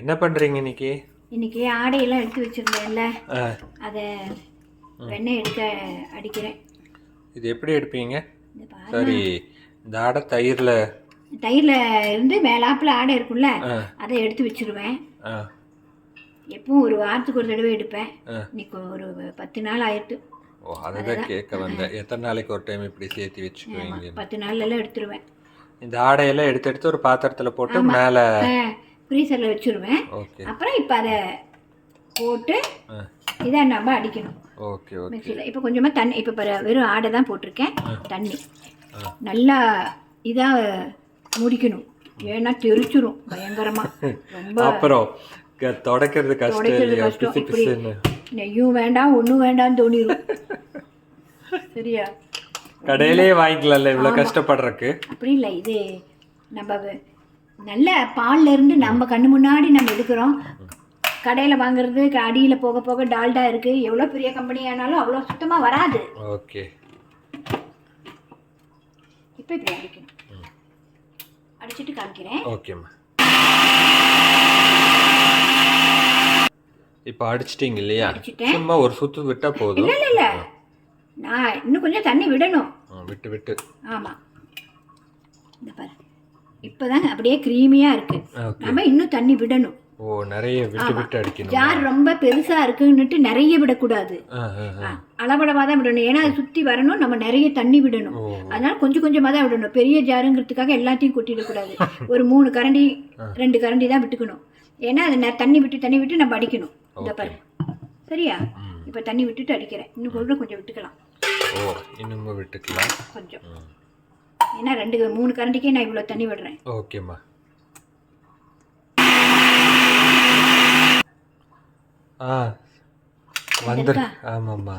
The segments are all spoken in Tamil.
என்ன பண்ணுறீங்க இன்னைக்கு? இன்னைக்கு ஆடையெல்லாம் எடுத்து வச்சிருந்தேன்ல. அதை வெண்ணெய் எடுக்க அடிக்கிறேன். இது எப்படி எடுப்பீங்க? சரி இந்த ஆடை தயிரில். தயிரில் இருந்து மேலாப்பில் ஆடை இருக்கும்ல அதை எடுத்து வச்சிருவேன். எப்பவும் ஒரு வாரத்துக்கு ஒரு தடவை எடுப்பேன். இன்னைக்கு ஒரு பத்து நாள் ஆயிடுத்து ஓ அதை கேட்க வந்தேன். எத்தனை நாளைக்கு ஒரு டைம் இப்படி சேர்த்து வச்சுக்குவீங்க பத்து நாள்லாம் எடுத்துருவேன். இந்த ஆடையெல்லாம் எடுத்து எடுத்து ஒரு பாத்திரத்தில் போட்டு மேலே ஃப்ரீசரில் வச்சிருவேன். அப்புறம் இப்போ அதை போட்டு இதை நம்ம அடிக்கணும். ஓகே மிக்சியில். இப்போ கொஞ்சமாக தண்ணி இப்போ வெறும் ஆடை தான் போட்டிருக்கேன். தண்ணி. நல்லா இதாக முடிக்கணும். ஏன்னா தெரிச்சிரும் பயங்கரமாக ரொம்ப அப்புறம் தொடக்கிறது கஷ்டம் இப்படி. நெய்யும் வேண்டாம் ஒன்றும் வேண்டாம்னு தோணிடும் சரியா? கடையிலே வாங்கிக்கலாம்ல இவ்வளோ கஷ்டப்படுறக்கு அப்படி இல்லை இது நம்ம நல்ல பால்ல இருந்து நம்ம கண்ணு முன்னாடி நம்ம எடுக்கிறோம். கடையில் வாங்குறது அடியில் போக போக டால்டா இருக்குது எவ்வளோ பெரிய கம்பெனி ஆனாலும் அவ்வளோ சுத்தமாக வராது. ஓகே. இப்போ இப்படி அடிக்கணும். அடிச்சிட்டு காமிக்கிறேன். ஓகேம்மா இப்போ அடிச்சிட்டிங்க இல்லையா. சும்மா ஒரு சுத்து விட்டா போதும். இல்லை இல்லை நான் இன்னும் கொஞ்சம் தண்ணி விடணும். விட்டு விட்டு. ஆமாம் இந்த பாரு. இப்போதாங்க அப்படியே க்ரீமியாக இருக்குது நம்ம இன்னும் தண்ணி விடணும். ஓ நிறைய விட்டு விட்டு அடிக்கணும்? ஜார் ரொம்ப பெருசாக இருக்குன்னுட்டு நிறைய விடக்கூடாது. அளவளவாக தான் விடணும். ஏன்னா அது சுற்றி வரணும் நம்ம நிறைய தண்ணி விடணும். அதனால கொஞ்சம் கொஞ்சமாக தான் விடணும். பெரிய ஜாருங்கிறதுக்காக எல்லாத்தையும் கொட்டிடக்கூடாது. ஒரு மூணு கரண்டி ரெண்டு கரண்டி தான் விட்டுக்கணும். ஏன்னா அது தண்ணி விட்டு தண்ணி விட்டு நம்ம அடிக்கணும். இந்த பாரு சரியா. இப்போ தண்ணி விட்டுட்டு அடிக்கிறேன். இன்னும் கொஞ்சம் விட்டுக்கலாம். ஓ இன்னும் விட்டுக்கலாம். கொஞ்சம். ஏன்னா ரெண்டு மூணு கரண்டிக்கே நான் இவ்வளோ தண்ணி விடுறேன். ஓகேம்மா. ஆ வந்துருக்கு? ஆமாம்மா.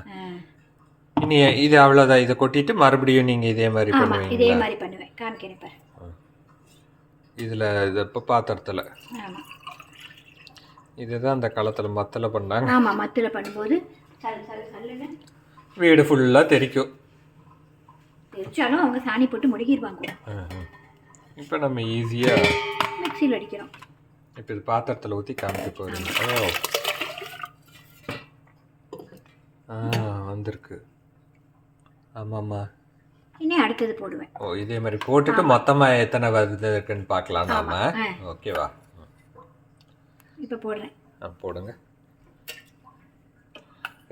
இனி இது அவ்வளோதான் இதை கொட்டிட்டு மறுபடியும் நீங்கள் இதே மாதிரி பண்ணுவீங்க இதே மாதிரி பண்ணுவேன். காமிக்கிறேன் பாரு. இதில் இது இப்போ பாத்திரத்தில். இதுதான் அந்த காலத்தில் மத்தில் பண்ணாங்க. ஆமா மத்தில் பண்ணும்போது வீடு ஃபுல்லாக தெரிக்கும். தெரிச்சாலும் அவங்க சாணி போட்டு முடுகிடுவாங்க இப்போ நம்ம ஈஸியாக மிக்சியில் அடிக்கிறோம் இப்போ இது பாத்திரத்தில் ஊற்றி காமிக்க போகிறீங்க ஓ. ஆ வந்திருக்கு. ஆமாம்மா. இனி அடுத்தது போடுவேன். ஓ இதே மாதிரி போட்டுட்டு மொத்தமாக எத்தனை வருது இருக்குன்னு பார்க்கலாம் நாம. ஓகேவா இப்போ போடுறேன். ஆ போடுங்க.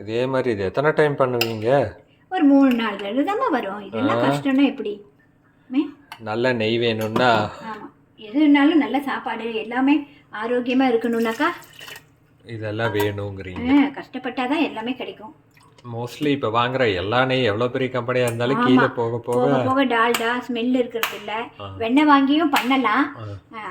இதே மாதிரி இது எத்தனை டைம் பண்ணுவீங்க? ஒரு மூணு தடவை தாம்மா வரும். இதெல்லாம் கஷ்டம்னா எப்படி? நல்ல நெய் வேணும்னா. ஆமாம் எதுனாலும் நல்ல சாப்பாடு எல்லாமே ஆரோக்கியமாக இருக்கணும்னாக்கா. இதெல்லாம் வேணுங்கிறீங்க. கஷ்டப்பட்டாதான் எல்லாமே கிடைக்கும். மோஸ்ட்லி இப்போ வாங்குற எல்லா நெய் எவ்வளோ பெரிய கம்பெனியாக இருந்தாலும் கீழே போக போக போக டால்டா ஸ்மெல் இருக்கிறது இல்ல. வெண்ணெய் வாங்கியும் பண்ணலாம்.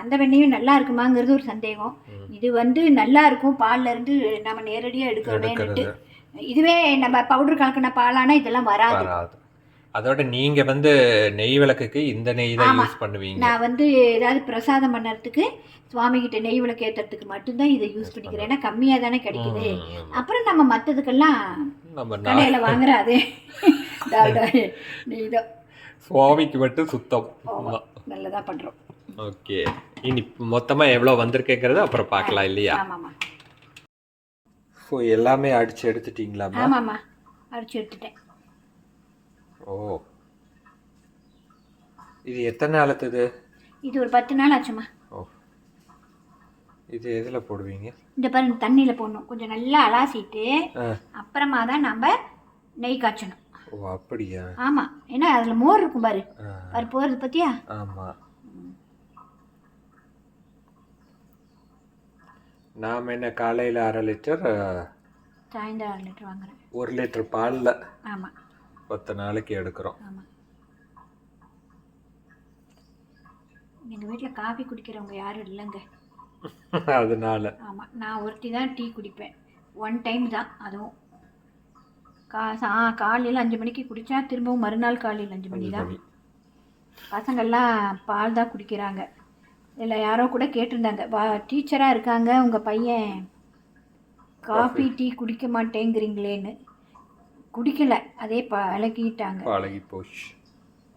அந்த வெண்ணெயும் நல்லா இருக்குமாங்கிறது ஒரு சந்தேகம். இது வந்து நல்லா இருக்கும் பால்ல இருந்து நம்ம நேரடியாக எடுக்கிறோமேன்னுட்டு. இதுவே நம்ம பவுடர் கலக்கின பாலானா இதெல்லாம் வராது. அதோட நீங்க வந்து நெய் விளக்குக்கு இந்த நெய் தான் யூஸ் பண்ணுவீங்க. நான் வந்து ஏதாவது பிரசாதம் பண்ணுறதுக்கு சுவாமி கிட்ட நெய் விளக்கு ஏற்றுறதுக்கு மட்டும்தான் இதை யூஸ் பண்ணிக்கிறேன். ஏன்னா கம்மியாக தானே கிடைக்குது. அப்புறம் நம்ம மற்றதுக்கெல்லாம் நம்ம கடையில் வாங்குற அதே டால்டா நெய் தான். சுவாமிக்கு மட்டும் சுத்தம். நல்லதாக பண்ணுறோம் ஓகே. இனி மொத்தமா எவ்வளோ வந்திருக்குங்கிறது அப்புறம் பார்க்கலாம் இல்லையா? ஆமாம்மா. ஸோ எல்லாமே அடிச்சு எடுத்துட்டீங்களாம்மா? ஆமாம்மா. அடிச்சு எடுத்துட்டேன். ஓ. இது எத்தனை நாளத்துது? இது ஒரு பத்து நாள் ஆச்சுமா ஓ. இது எதில் போடுவீங்க? இந்த பாருங்க தண்ணியில் போடணும். கொஞ்சம் நல்லா அலாசிட்டு அப்புறமா தான் நம்ம நெய் காய்ச்சணும். ஓ அப்படியா? ஆமாம் ஏன்னா அதில் மோர் இருக்கும் பாரு. பாரு போகிறது பற்றியா ஆமாம் நாம் என்ன காலையில் அரை லிட்டர் சாயந்தரம் அரை லிட்டர் வாங்குறேன். ஒரு லிட்டர் பாலில் ஆமாம் பத்து நாளைக்கு எடுக்கிறோம். ஆமாம் எங்கள் வீட்டில் காஃபி குடிக்கிறவங்க யாரும் இல்லைங்க. அதனால. ஆமாம் நான் ஒருத்தி தான் டீ குடிப்பேன். ஒன் டைம் தான் அதுவும். கா சா காலையில் அஞ்சு மணிக்கு குடித்தா திரும்பவும் மறுநாள் காலையில் அஞ்சு மணி தான். பசங்கள்லாம் பால் தான் குடிக்கிறாங்க. இல்லை யாரோ கூட கேட்டிருந்தாங்க. வா டீச்சராக இருக்காங்க உங்கள் பையன். காஃபி டீ குடிக்க மாட்டேங்கிறீங்களேன்னு. குடிக்கல அதே பழகிட்டாங்க. பழகி போச்சு.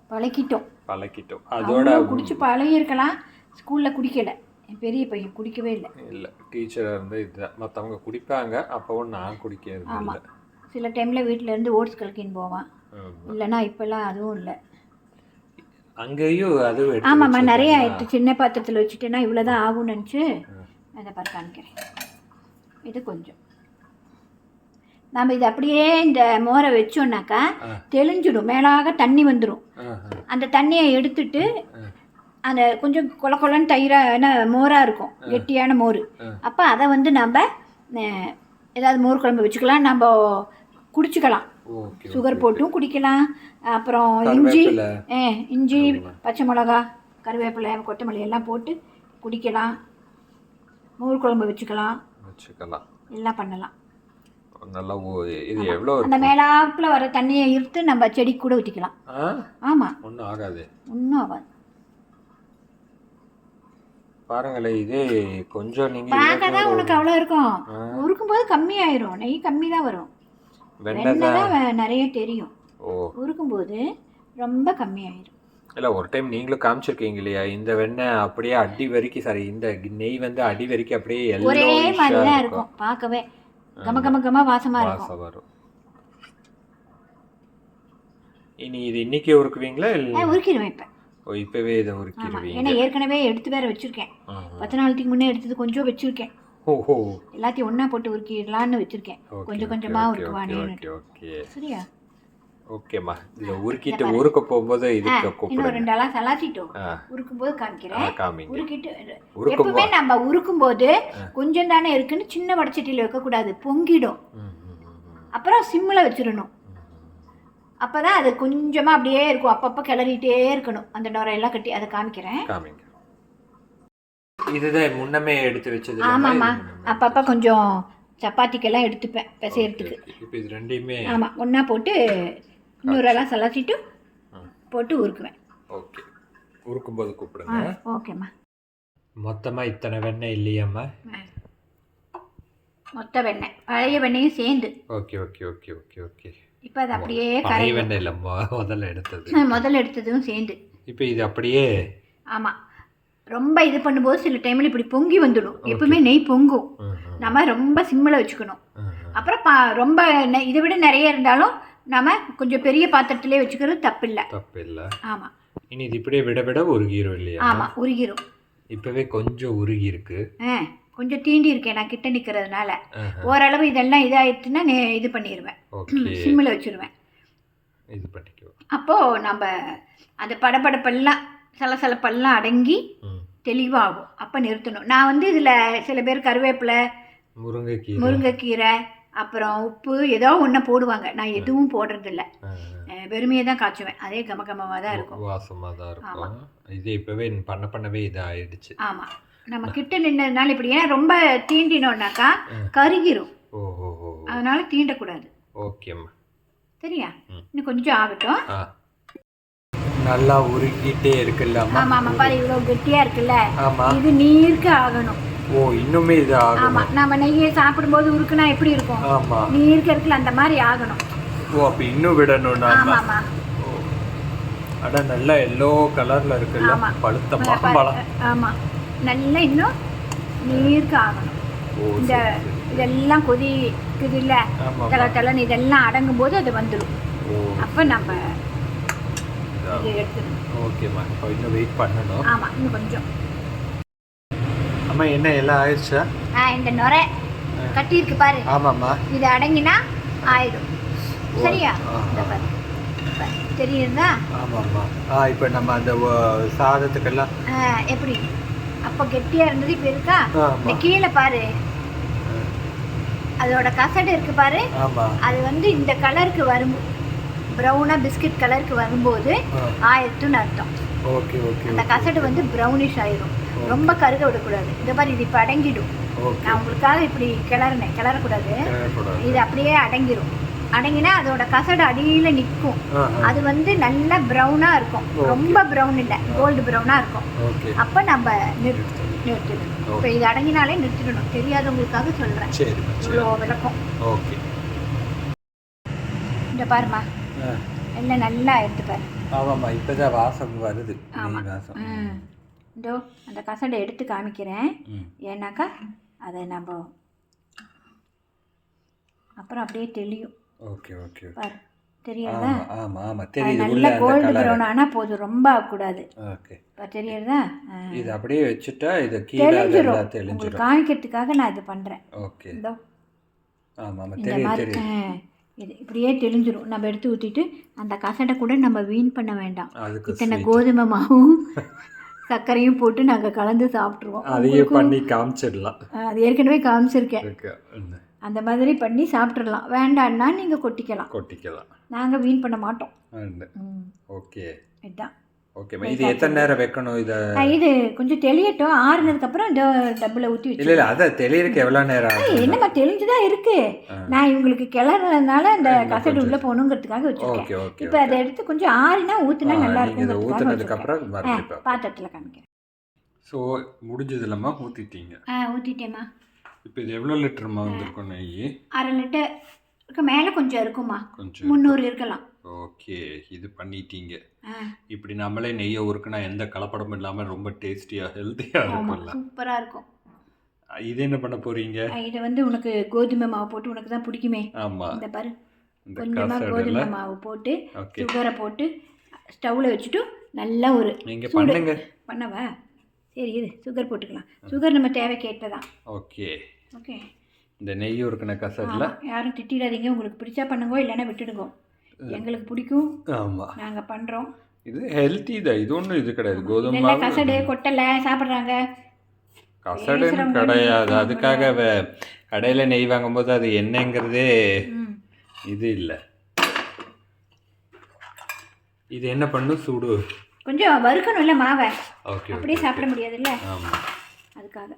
பழகிட்டோம். பழகிட்டோம். அதோட குடிச்சு பழகியிருக்கலாம் ஸ்கூலில் குடிக்கல. என் பெரிய பையன் குடிக்கவே இல்லை. இல்லை டீச்சராக இருந்து இதுதான். மற்றவங்க குடிப்பாங்க அப்போவும் நான் குடிக்கிறது ஆமா. இல்லை. சில டைமில் வீட்டிலேருந்து ஓட்ஸ் கலக்கின்னு போவான். இல்லைன்னா இப்போல்லாம் அதுவும் இல்லை. அங்கேயும் எடுத்து ஆமாம்மா நிறைய? ஆயிடுச்சு சின்ன பாத்திரத்தில் வச்சுட்டேன்னா இவ்வளோ தான் ஆகும்னு நினச்சி அதை பாரு காமிக்கிறேன் இது கொஞ்சம் நம்ம இது அப்படியே இந்த மோரை வச்சோம்னாக்கா. தெளிஞ்சிடும் மேலாக தண்ணி வந்துடும். அந்த தண்ணியை எடுத்துட்டு அந்த கொஞ்சம் கொல கொலன்னு தயிரான மோராக இருக்கும் கெட்டியான மோர். அப்போ அதை வந்து நம்ம ஏதாவது மோர் குழம்பு வச்சுக்கலாம் நம்ம குடிச்சுக்கலாம் சுகர் போட்டும் குடிக்கலாம். அப்புறம் இஞ்சி இஞ்சி பச்சை மிளகா கருவேப்பிலை கொத்தமல்லி எல்லாம் போட்டு குடிக்கலாம். மோர் குழம்பு வச்சுக்கலாம். வச்சுக்கலாம். எல்லாம் பண்ணலாம். நல்லா இது எவ்வளோ அந்த மேலாப்புல வர தண்ணியை இருத்து நம்ம செடிக்கு கூட ஊற்றிக்கலாம் ஆமாம் ஒன்றும் ஆகாது. ஒன்றும் ஆகாது. பாருங்களேன் இதே கொஞ்சம் நீங்க பார்க்க தான் உனக்கு அவ்வளோ இருக்கும். ஆ. உருக்கும்போது கம்மியாயிரும். நெய் கம்மி தான் வரும். வெண்ணெய் தான் நிறைய தெரியும். ஓ. உருக்கும்போது ரொம்ப கம்மியாயிரும். இல்லை ஒரு டைம் நீங்களும் காமிச்சிருக்கீங்க இல்லையா? இந்த வெண்ணெய் அப்படியே அடி வரைக்கும் சாரி இந்த நெய் வந்து அடி வரைக்கும் அப்படியே ஒரே மாதிரி தான் இருக்கும். பார்க்கவே கம கம கம வாசமாக இருக்கும். வாசம் வரும். இனி இது இன்னைக்கு உருக்குவீங்களா? இல்லை உருக்கிடுவேன் இப்போ. ஓ இப்பவே இதை உருக்கிடுவீங்க ஏன்னா ஏற்கனவே எடுத்து வேற வச்சுருக்கேன். பத்து நாளைக்கு முன்னே எடுத்தது கொஞ்சம் வச்சுருக்கேன். ஓஹோ. எல்லாத்தையும் ஒன்றா போட்டு உருக்கிடலான்னு வச்சுருக்கேன். கொஞ்சம் கொஞ்சமாக உருக்குவானேன்னு சரியா? ஓகேம்மா. இதை உருக்கிட்டு உருக்க போகும்போது இதுக்கு கூப்பிடுங்க ரெண்டு ஆளாக சலாச்சிட்டோம் உருக்கும்போது காமிக்கிறேன். காமிங்க. உருக்கிட்டு உருக்கும் எப்பவுமே நம்ம உருக்கும்போது கொஞ்சம் தானே இருக்குன்னு சின்ன வடச்சட்டியில் வைக்கக்கூடாது. பொங்கிடும். அப்புறம் சிம்மில் வச்சிடணும். அப்போ தான் அது கொஞ்சமாக அப்படியே இருக்கும். அப்பப்போ கிளறிட்டே இருக்கணும். அந்த நுரையெல்லாம் கட்டி அதை காமிக்கிறேன். காமிங்க. இதுதான் முன்னமே எடுத்து வச்சது? ஆமாம்மா. அப்பப்போ கொஞ்சம் சப்பாத்திக்கெல்லாம் எடுத்துப்பேன் பிசையறதுக்கு. இப்போ இது ரெண்டையுமே ஆமாம் ஒன்றா போட்டு இன்னொரெல்லாம் சலாச்சிட்டு. போட்டு உருக்குவேன். ஓகே. உருக்கும்போது கூப்பிடுங்க. ஓகேம்மா. மொத்தமா இத்தனை வெண்ணெய் இல்லையாம்மா. மொத்த வெண்ணெய். பழைய வெண்ணெயும் சேர்ந்து. Okay okay okay okay okay. இப்போ அது அப்படியே பழைய கரையும் வெண்ணெய் இல்லை முதல்ல எடுத்தது. முதல்ல எடுத்ததும் சேர்ந்து. இப்போ இது அப்படியே ஆமாம் ரொம்ப இது பண்ணும்போது சில டைமில் இப்படி பொங்கி வந்துடும். எப்பவுமே நெய் பொங்கும். நம்ம ரொம்ப சிம்மில் வச்சுக்கணும். அப்புறம் பா ரொம்ப இதை விட நிறைய இருந்தாலும் நம்ம கொஞ்சம் பெரிய பாத்திரத்திலே வச்சுக்கிறது தப்பில்லை. தப்பு இல்லை ஆமாம் இனி இது இப்படியே விட விட உருகிரும் இல்லையா? ஆமாம் உருகிரும். இப்பவே கொஞ்சம் உருகி இருக்கு கொஞ்சம் தீண்டி இருக்கேன் நான் கிட்ட நிற்கிறதுனால. ஓரளவு இதெல்லாம் இதாயிடுச்சுன்னா நே இது பண்ணிடுவேன் சிம்மில் வச்சுருவேன். இது பண்ணிக்கோ. அப்போது நம்ம அந்த படபடப்பெல்லாம் சலசலப்பெல்லாம் அடங்கி தெளிவாகும். அப்போ நிறுத்தணும். நான் வந்து இதில் சில பேர் கருவேப்பிலை முருங்கைக்கீரை. முருங்கைக்கீரை அப்புறம் உப்பு ஏதோ ஒன்று போடுவாங்க. நான் எதுவும் போடுறதில்ல. வெறுமையை தான் காய்ச்சுவேன். அதே கம கமமாக தான் இருக்கும். வாசமாக தான் இருக்கும். இது இப்பவே பண்ண பண்ணவே இது ஆயிடுச்சு ஆமாம் நம்ம கிட்ட நின்றதுனால இப்படி ஏன்னா ரொம்ப தீண்டினோம்னாக்கா கருகிரும். அதனால தீண்டக்கூடாது. ஓகேம்மா. சரியா. இன்னும் கொஞ்சம் ஆகட்டும். நல்லா உருக்கிட்டே இருக்குல்லம்மா ஆமாம் ஆமாம் பாரு இவ்வளோ கெட்டியாக இருக்குல்ல? ஆமா. இது நீர்க்க ஆகணும். ஓ இன்னுமே இது ஆகும் ஆமாம் நம்ம நெய்யை சாப்பிடும்போது உருக்குனா எப்படி இருக்கும்? ஆமா. நீர்க்க இருக்குல்ல அந்த மாதிரி ஆகணும். ஓ அப்ப இன்னும் விடணும் நாம ஓ. அட நல்லா எல்லோ கலர்ல இருக்குல்ல ஆமா. பழுத்த மாம்பழம் ஆமாம் நல்லா இன்னும் நீர்க்க ஆகணும். இந்த இதெல்லாம் கொதிக்குது இல்லை ஆமா. தலை தலைன்னு இதெல்லாம் அடங்கும் போது அது வந்துடும் அப்போ நம்ம ஓகேம்மா இப்போ இன்னும் வெயிட் பண்ணணும். ஆமாம் இன்னும் கொஞ்சம். அம்மா என்ன எல்லாம் ஆயிடுச்சா? ஆ இந்த நுரை கட்டியிருக்கு பாரு. ஆமாம்மா. இது அடங்கினா ஆயிடும். சரியா. தெரியுதா? ஆமாம்மா. ஆ இப்போ நம்ம அந்த சாதத்துக்கெல்லாம் எப்படி? அப்போ கெட்டியாக இருந்தது இப்போ இருக்கா. இந்த கீழே பாரு. அதோட கசடு இருக்கு பாரு. அது வந்து இந்த கலருக்கு வரும் ப்ரௌனாக பிஸ்கட் கலருக்கு வரும்போது. ஆயிரத்துன்னு அர்த்தம். ஓகே ஓகே அந்த கசடு வந்து ப்ரௌனிஷ் ஆயிரும். ரொம்ப கருக விடக்கூடாது. இந்த மாதிரி இது இப்போ அடங்கிடும். நான் உங்களுக்காக இப்படி கிளறினேன். கிளறக்கூடாது. இது அப்படியே அடங்கிரும். அடங்கினா அதோட கசடு அடியில் நிற்கும் அது வந்து நல்ல ப்ரௌனாக இருக்கும். ரொம்ப ப்ரௌன் இல்லை. கோல்டு ப்ரௌனாக இருக்கும். அப்போ நம்ம நிறுத்து நிறுத்திடணும். இப்போ இது அடங்கினாலே நிறுத்திடணும். தெரியாதவங்களுக்காக சொல்கிறேன் இவ்வளோ விளக்கம். ஓகே. இந்த பாருமா எல்லாம் நல்லா எடுத்து பாரு ஆமாம்மா இப்போ தான் வாசம் வருது. வாசம். இதோ அந்த கசடை எடுத்து காமிக்கிறேன். ஏன்னாக்கா அதை நம்ம அப்புறம் அப்படியே தெளியும். ஓகே ஓகே பாரு தெரியாதா? ஆமாம் ஆமாம் தெரியுது நல்ல கோல்டு ப்ரௌன் ஆனால் போதும் ரொம்ப ஆகக்கூடாது. ஓகே. இப்போ தெரியறதா. இது அப்படியே வச்சுட்டா இது கீழே தெளிஞ்சிரும். காமிக்கிறதுக்காக நான் இது பண்ணுறேன் ஓகே. இதோ. ஆமாம் ஆமாம் இது இப்படியே தெளிஞ்சிரும். நம்ம எடுத்து ஊற்றிட்டு அந்த கசடை கூட நம்ம வீண் பண்ண வேண்டாம். இத்தனை. கோதுமை மாவும் சர்க்கரையும் போட்டு நாங்கள் கலந்து சாப்பிட்ருவோம் அதையே பண்ணி காமிச்சிடலாம். அது ஏற்கனவே காமிச்சிருக்கேன். அந்த மாதிரி பண்ணி சாப்பிட்றலாம் வேண்டான்னா நீங்கள் கொட்டிக்கலாம். கொட்டிக்கலாம். நாங்கள் வீண் பண்ண மாட்டோம். ஓகே. இதுதான் ஓகேம்மா இது எத்தனை நேரம் வைக்கணும் இதை? இது கொஞ்சம் தெளியட்டும். ஆறுனதுக்கப்புறம் டப்பில் ஊற்றி இல்லை வச்சு இல்லை அதை தெளியறதுக்கு எவ்வளோ நேரம் ஆகும் என்னம்மா தெளிஞ்சுதான் இருக்கு? ஆ. நான் இவங்களுக்கு கிளறதுனால அந்த கசடு. உள்ள போகணுங்கிறதுக்காக வச்சிருக்கேன். இப்போ அதை எடுத்து கொஞ்சம் ஆறினா ஊற்றினா நல்லா நீங்கள் இதை இருக்கும் ஊற்றுனதுக்கப்புறம் பாத்திரத்தில் காமிக்கிறேன். ஸோ முடிஞ்சது இல்லைம்மா ஊற்றிட்டீங்க ஆ ஊற்றிட்டேம்மா இப்போ இது எவ்வளோ லிட்டருமா வந்திருக்கும் நெய்? அரை லிட்டருக்கு மேலே கொஞ்சம் இருக்குமா கொஞ்சம் முந்நூறு இருக்கலாம். ஓகே இது பண்ணிட்டீங்க. இப்படி நம்மளே நெய்யை உருக்குனா எந்த கலப்படமும் இல்லாமல் ரொம்ப டேஸ்டியாக ஹெல்த்தியாக இருக்கும்ல? சூப்பராக இருக்கும். இது என்ன பண்ண போறீங்க? இதை வந்து உனக்கு கோதுமை மாவு போட்டு உனக்கு தான் பிடிக்குமே. ஆமாம் இந்த பாரு. கொஞ்சமாக கோதுமை மாவு போட்டு சுகரை போட்டு ஸ்டவ்வில் வச்சுட்டு நல்லா ஒரு நீங்கள். பண்ணுங்க. பண்ணவா? சரி இது சுகர் போட்டுக்கலாம். சுகர் நம்ம தேவை கேட்டதான் ஓகே. ஓகே. இந்த நெய் உருக்கின கசடில்? ஆமாம் யாரும் திட்டிடாதீங்க. உங்களுக்கு பிடிச்சா பண்ணுங்க இல்லைன்னா விட்டுடுங்க. எங்களுக்கு பிடிக்கும். ஆமாம் நாங்கள் பண்ணுறோம் இது ஹெல்த்தி தான். இது ஒன்றும் இது கிடையாது. கோதுமை இல்லை மாவு. கசடு கொட்டலை. சாப்பிட்றாங்க. கசடுன்னு கிடையாது. அதுக்காக கடையில் நெய் வாங்கும்போது அது என்னங்கிறதே இது இல்லை. இது என்ன பண்ணும் சூடு. கொஞ்சம் வறுக்கணும்ல மாவை. ஓகே அப்படியே சாப்பிட முடியாதுல்ல? ஆமாம் அதுக்காக.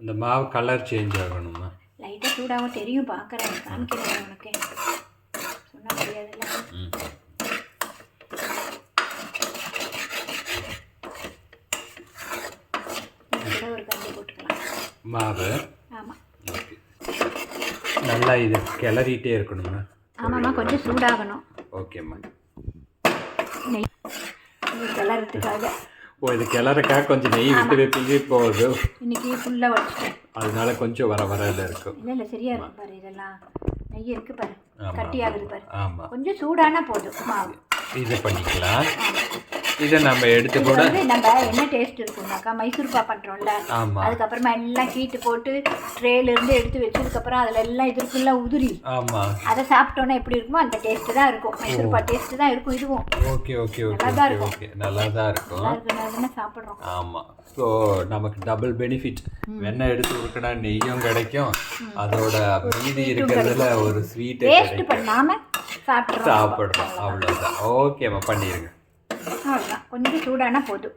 அந்த மாவு கலர் சேஞ்ச் ஆகணுமா? லைட்டாக சூடாகவும் தெரியும். பார்க்குறேன் காமிக்கிறேன் உனக்கு. சொன்னால் முடியாதுல்ல ஒரு போட்டுக்கலாம் மாவு. ஆமாம் ஓகே. நல்லா இது கிளறிட்டே இருக்கணுமா ஆமாம்மா கொஞ்சம் சூடாகணும். ஓகேம்மா. கிளறதுக்காக. ஓ இது கிளறக்காக கொஞ்சம் நெய் விட்டு வைப்பீங்க இப்போ அது இன்னைக்கு ஃபுல்லாக வச்சுட்டேன். அதனால கொஞ்சம் வர வரல இருக்கும் இல்லை இல்லை சரியா இருக்கும் பாரு இதெல்லாம். நெய் இருக்கு பாரு. ஆமா, கட்டி ஆகுது பாரு கொஞ்சம் சூடானா போதும். மாவு இது பண்ணிக்கலாம். இதை நம்ம எடுத்து கூட நம்ம என்ன டேஸ்ட் இருக்கும்னாக்கா மைசூர் பா பண்ணுறோம்ல ஆமாம் அதுக்கப்புறமா எல்லாம் கீட்டு போட்டு ட்ரேல இருந்து எடுத்து வச்சதுக்கப்புறம் அதில் எல்லாம் இது இருக்குல்ல உதிரி. ஆமாம் அதை சாப்பிட்டோன்னா எப்படி இருக்குமோ அந்த டேஸ்ட்டு தான் இருக்கும். மைசூர் பா டேஸ்ட்டு தான் இருக்கும் இதுவும். ஓகே ஓகே ஓகே ஓகே இருக்கும். ஓகே. நல்லா தான் இருக்கும் சாப்பிட்றோம். ஆமாம் ஸோ நமக்கு டபுள் பெனிஃபிட் வெண்ணெய் எடுத்து கொடுக்கனா நெய்யும் கிடைக்கும். அதோட மீதி இருக்கிறதுல ஒரு சாப்பிட்றோம். சாப்பிட்றோம். அவ்வளோதான் ஓகேம்மா பண்ணிடுங்க அவ்வளோதான் கொஞ்சம் சூடானா போதும்